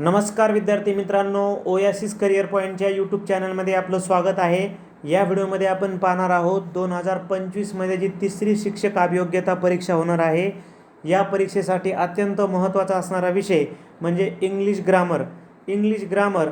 नमस्कार विद्यार्थी मित्रांनो ओयासिस करिअर पॉईंटच्या यूट्यूब चॅनलमध्ये आपलं स्वागत आहे. या व्हिडिओमध्ये आपण पाहणार आहोत दोन हजार पंचवीसमध्ये जी तिसरी शिक्षक अभियोग्यता परीक्षा होणार आहे या परीक्षेसाठी अत्यंत महत्त्वाचा असणारा विषय म्हणजे इंग्लिश ग्रामर. इंग्लिश ग्रामर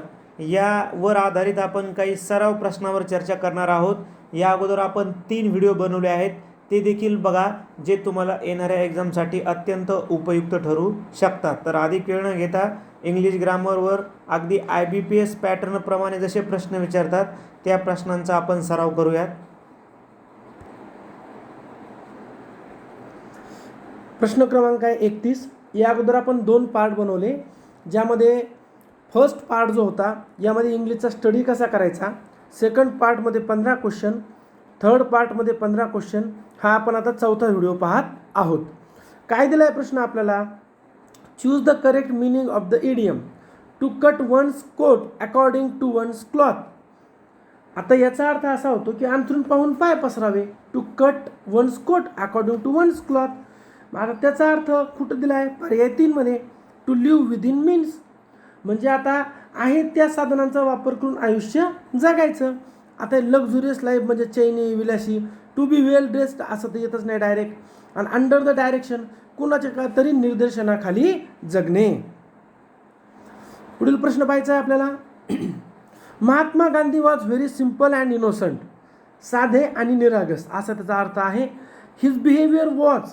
यावर आधारित आपण काही सराव प्रश्नावर चर्चा करणार आहोत. या अगोदर आपण तीन व्हिडिओ बनवले आहेत. ते देखील बघा जे तुम्हाला येणाऱ्या एक्झामसाठी अत्यंत उपयुक्त ठरू शकतात. तर अधिक वेळ न घेता इंग्लिश ग्रामरवर अगदी आय बी पी एस पॅटर्नप्रमाणे जसे प्रश्न विचारतात त्या प्रश्नांचा आपण सराव करूयात. प्रश्न क्रमांक आहे एकतीस. या अगोदर आपण दोन पार्ट बनवले ज्यामध्ये फर्स्ट पार्ट जो होता यामध्ये इंग्लिशचा स्टडी कसा करायचा? सेकंड पार्टमध्ये पंधरा क्वेश्चन थर्ड पार्टमध्ये पंधरा क्वेश्चन हा आपण आता चौथा व्हिडिओ पाहत आहोत. काय दिला आहे प्रश्न आपल्याला? Choose the correct meaning of the idiom to cut one's coat according to one's cloth आता याचा अर्थ असा होतो की अंथरून पाहून पाय पसरावे. To cut one's coat according to one's cloth आता त्याचा अर्थ कुठं दिला आहे पर्याय तीनमध्ये टू लिव्ह विदिन मीन्स म्हणजे आता आहे त्या साधनांचा वापर करून आयुष्य जगायचं. आता लक्झुरियस लाईफ म्हणजे चैनी विलासी टू बी वेल ड्रेस्ड असं तर येतच नाही डायरेक्ट आणि अंडर द डायरेक्शन कुणाच्या का तरी निर्देशनाखाली जगणे. पुढील प्रश्न पाहायचा आहे आपल्याला. Mahatma Gandhi was very simple and innocent साधे आणि निरागस असा त्याचा अर्थ आहे. हिज बिहेवियर वॉज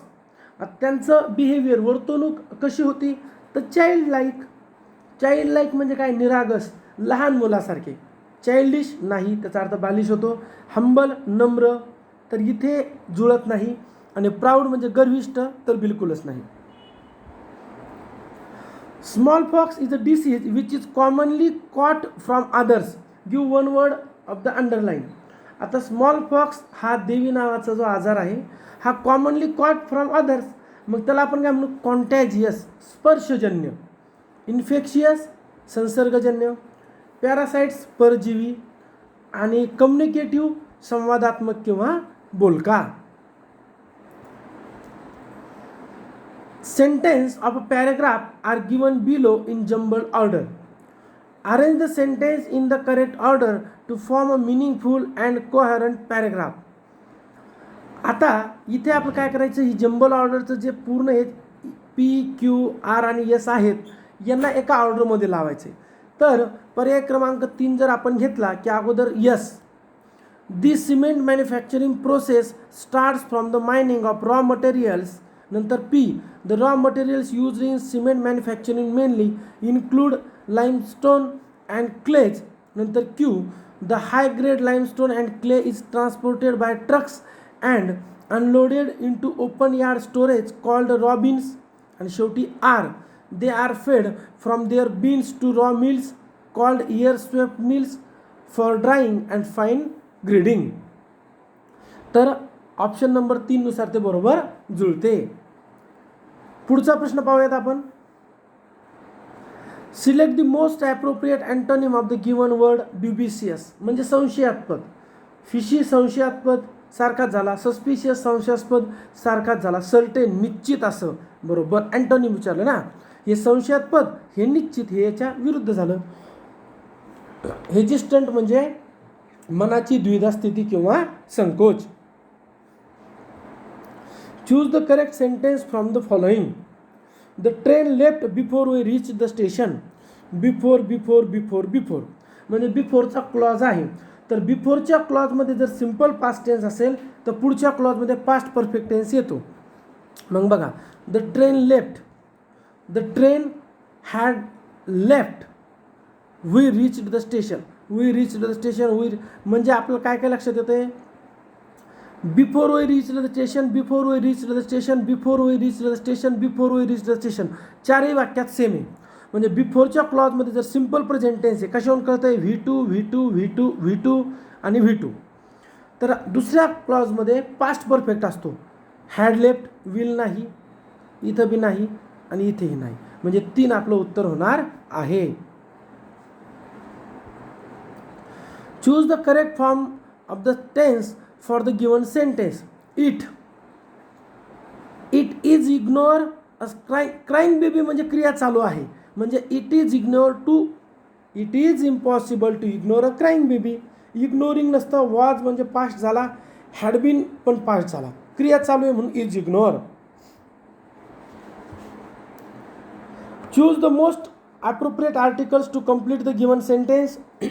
त्यांचं बिहेवियर वर्तणूक कशी होती? तर चाइल्ड लाईक चाइल्ड लाईक म्हणजे काय? निरागस लहान मुलासारखे. चाइल्डिश नाही त्याचा अर्थ बालिश होतो. हंबल नम्र तर इथे जुळत नाही. आणि प्राऊड म्हणजे गर्विष्ट तर बिलकुलच नाही. Smallpox is a disease which is commonly caught from others give one word of the underline आता स्मॉल फॉक्स हा देवी नावाचा जो आजार आहे हा कॉमनली कॉट फ्रॉम अदर्स मग त्याला आपण काय म्हणू? कॉन्टॅजियस स्पर्शजन्य. इन्फेक्शियस संसर्गजन्य. पॅरासाईट्स परजीवी आणि कम्युनिकेटिव्ह संवादात्मक किंवा बोलका. Sentence of a paragraph are given below in jumble order arrange the sentence in the correct order to form a meaningful and coherent paragraph आता इथे आपण काय करायचं? ही जंबल ऑर्डरचं जे पूर्ण हे पी क्यू आर आणि एस आहेत यांना एका ऑर्डरमध्ये लावायचं. आहे तर पर्याय क्रमांक तीन जर आपण घेतला की अगोदर yes the cement manufacturing process starts from the mining of raw materials नंतर P the raw materials use in cement manufacturing mainly include limestone and clays नंतर Q the high grade limestone and clay is transported by trucks and unloaded into open yard storage called robins आणि शेवटी are they are fed from their bins to raw mills called air swept mills for drying and fine grinding तर option number तीननुसार ते बरोबर जुळते. पुढचा प्रश्न पाहूयात आपण. Select the most appropriate antonym of the given word बीबीसीएस म्हणजे संशयास्पद. फिशी संशयास्पद सारखाच झाला. सस्पिशियस संशयास्पद सारखाच झाला. सर्टेन निश्चित असं. बरोबर अँटोनिम विचारलं ना? हे संशयास्पद हे निश्चित हे याच्या विरुद्ध झालं. हेजिस्टंट म्हणजे मनाची द्विधा स्थिती किंवा संकोच. Choose the correct sentence from the following the train left before we reach the station before before before before म्हणजे बिफोरचा क्लॉज आहे. तर बिफोरच्या क्लॉजमध्ये जर सिंपल पास्ट टेन्स असेल तर पुढच्या क्लॉजमध्ये पास्ट परफेक्ट टेन्स येतो. मग बघा. The train left the train had left we reached the station we reach the station we म्हणजे आपलं काय काय लक्षात येतं आहे before we reach the station before we reach the station before we reach the station before we reach the station चारही वाक्यात same आहे. म्हणजे बिफोरच्या क्लॉजमध्ये जर सिंपल प्रेझेंट टेन्स आहे कशावरून कळतं आहे V two V two V two V two आणि व्ही टू तर दुसऱ्या क्लॉजमध्ये पास्ट परफेक्ट असतो. हॅड लेफ्ट विल नाही इथं बी नाही आणि इथेही नाही. म्हणजे तीन आपलं उत्तर होणार आहे. Choose the correct form of the tense for the given sentence it it is ignore crying crying baby म्हणजे क्रिया चालू आहे. म्हणजे it is ignore to it is impossible to ignore a crying baby ignoring नसतं was म्हणजे past झाला had been पण past झाला. क्रिया चालू आहे म्हणून is ignore choose the most appropriate articles to complete the given sentence.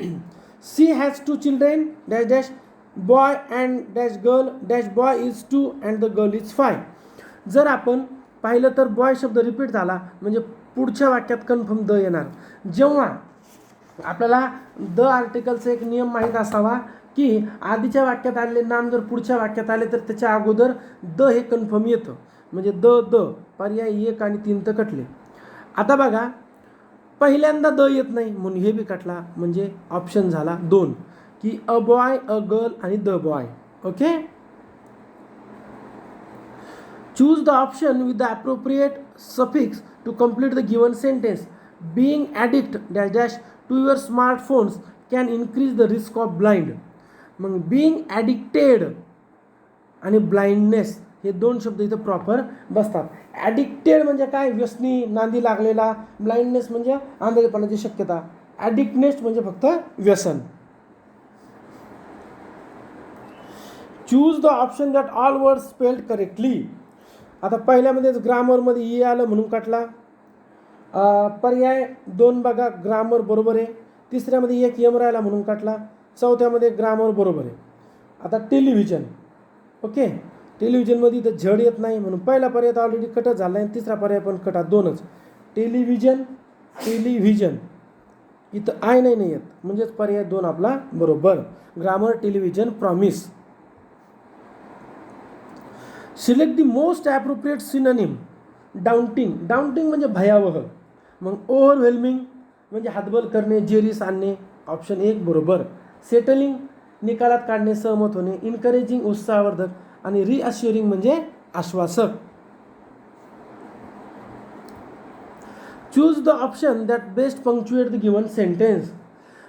She has two children dash dash boy and dash girl dash boy is two and the girl is five. जर आपण पाहिलं तर boy शब्द repeat झाला म्हणजे पुढच्या वाक्यात confirm the येणार. जेव्हा आपल्याला द आर्टिकलचा एक नियम माहीत असावा की आधीच्या वाक्यात आलेले नाम जर पुढच्या वाक्यात आले तर त्याच्या अगोदर द हे कन्फर्म येतं. म्हणजे द द पर्याय एक आणि तीन तर कटले. आता बघा पहिल्यांदा द येत नाही म्हणून हे बी कटला म्हणजे ऑप्शन झाला दोन की अ बॉय अ गर्ल आणि the boy okay choose the option with the appropriate suffix to complete the given sentence being addict dash dash to your smartphones can increase the risk of blind मग being addicted आणि blindness हे दोन शब्द इथं proper बसतात. Addicted म्हणजे काय? व्यसनी नांदी लागलेला ब्लाइंडनेस म्हणजे आंधळेपणाची शक्यता. ॲडिक्टनेस म्हणजे फक्त व्यसन. Choose the option that all word spelled correctly आता पहिल्यामध्येच ग्रामरमध्ये ई आलं म्हणून काटला पर्याय दोन बघा ग्रामर बरोबर आहे. तिसऱ्यामध्ये एक यम राहिला म्हणून काटला चौथ्यामध्ये ग्रामर बरोबर आहे. आता टेलिव्हिजन. ओके? टेलिव्हिजनमध्ये इथं झड येत नाही म्हणून पहिला पर्याय तर ऑलरेडी कटच झाला आहे आणि तिसरा पर्याय पण कटा दोनच. Television television. इथं आय नाही नाही येत. म्हणजेच पर्याय दोन आपला बरोबर. Grammar television promise select the most appropriate synonym daunting daunting म्हणजे भयावह. मग ओव्हरवेल्मिंग म्हणजे हातबल करणे जेरीस आणणे ऑप्शन एक बरोबर. सेटलिंग निकालात काढणे सहमत होणे. इन्करेजिंग उत्साहवर्धक. आणि रिअश्युरिंग म्हणजे आश्वासक. Choose the option that best punctuate the given sentence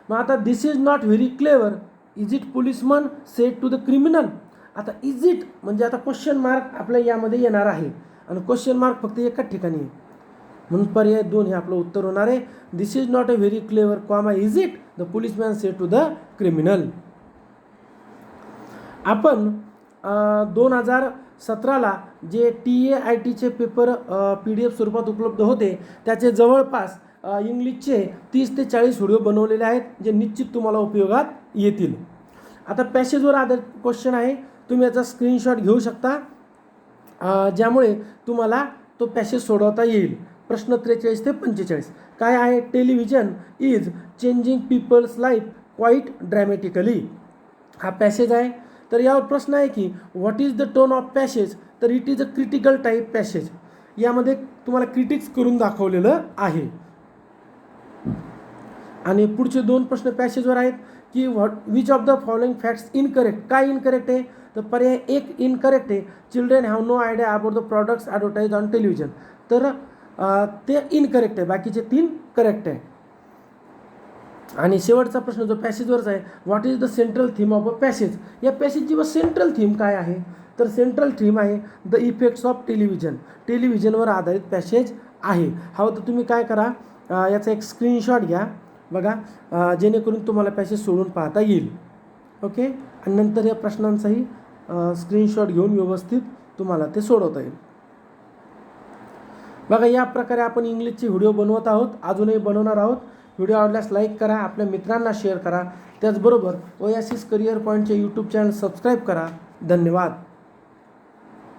मग आता this is not very clever is it policeman set to the criminal आता इज इट म्हणजे आता क्वेश्चन मार्क आपल्या यामध्ये येणार आहे. आणि क्वेश्चन मार्क फक्त एकाच ठिकाणी आहे. म्हणून पर्याय दोन हे आपलं उत्तर होणार आहे. This is not a very clever comma is it the policeman set to the criminal आपण दोन हजार सतराला जे टी ए आय टीचे पेपर पी डी एफ स्वरूपात उपलब्ध होते त्याचे जवळपास इंग्लिशचे तीस ते चाळीस व्हिडिओ बनवलेले आहेत जे निश्चित तुम्हाला उपयोगात येतील. आता पॅसेजवर आधारित क्वेश्चन आहे तुम्ही याचा स्क्रीनशॉट घेऊ शकता. ज्यामुळे तुम्हाला तो पॅसेज सोडवता येईल. प्रश्न त्रेचाळीस ते पंचेचाळीस. काय आहे? Television is changing people's life quite dramatically हा पॅसेज आहे. तर यावर प्रश्न आहे की what is the tone of passage तर it is a critical type passage यामध्ये तुम्हाला क्रिटिक्स करून दाखवलेलं आहे. आणि पुढचे दोन प्रश्न पॅसेजवर आहेत की what which of the following facts incorrect काय इनकरेक्ट आहे? तर पर्याय एक इनकरेक्ट आहे. Children have no idea about the products advertise on television तर ते इनकरेक्ट आहे. बाकीचे तीन करेक्ट आहे. आणि शेवटचा प्रश्न जो पॅसेजवरचा आहे what is the central theme of a passage या पॅसेजची व सेंट्रल थीम काय आहे? तर सेंट्रल थीम आहे द इफेक्ट्स ऑफ टेलिव्हिजन टेलिव्हिजनवर आधारित पॅसेज आहे. हवं तर तुम्ही काय करा याचा एक स्क्रीनशॉट घ्या. बघा जेणेकरून तुम्हाला पॅसेज सोडून पाहता येईल. ओके? आणि नंतर या प्रश्नांचाही स्क्रीनशॉट घेऊन व्यवस्थित तुम्हाला ते सोडवता येईल. बघा या प्रकारे आपण इंग्लिशचे व्हिडिओ बनवत आहोत. अजूनही बनवणार आहोत. व्हिडिओ आवडल्यास लाईक करा आपल्या मित्रांना शेअर करा. त्याचबरोबर ओयासिस करिअर पॉईंटचे यूट्यूब चॅनल सबस्क्राईब करा. धन्यवाद.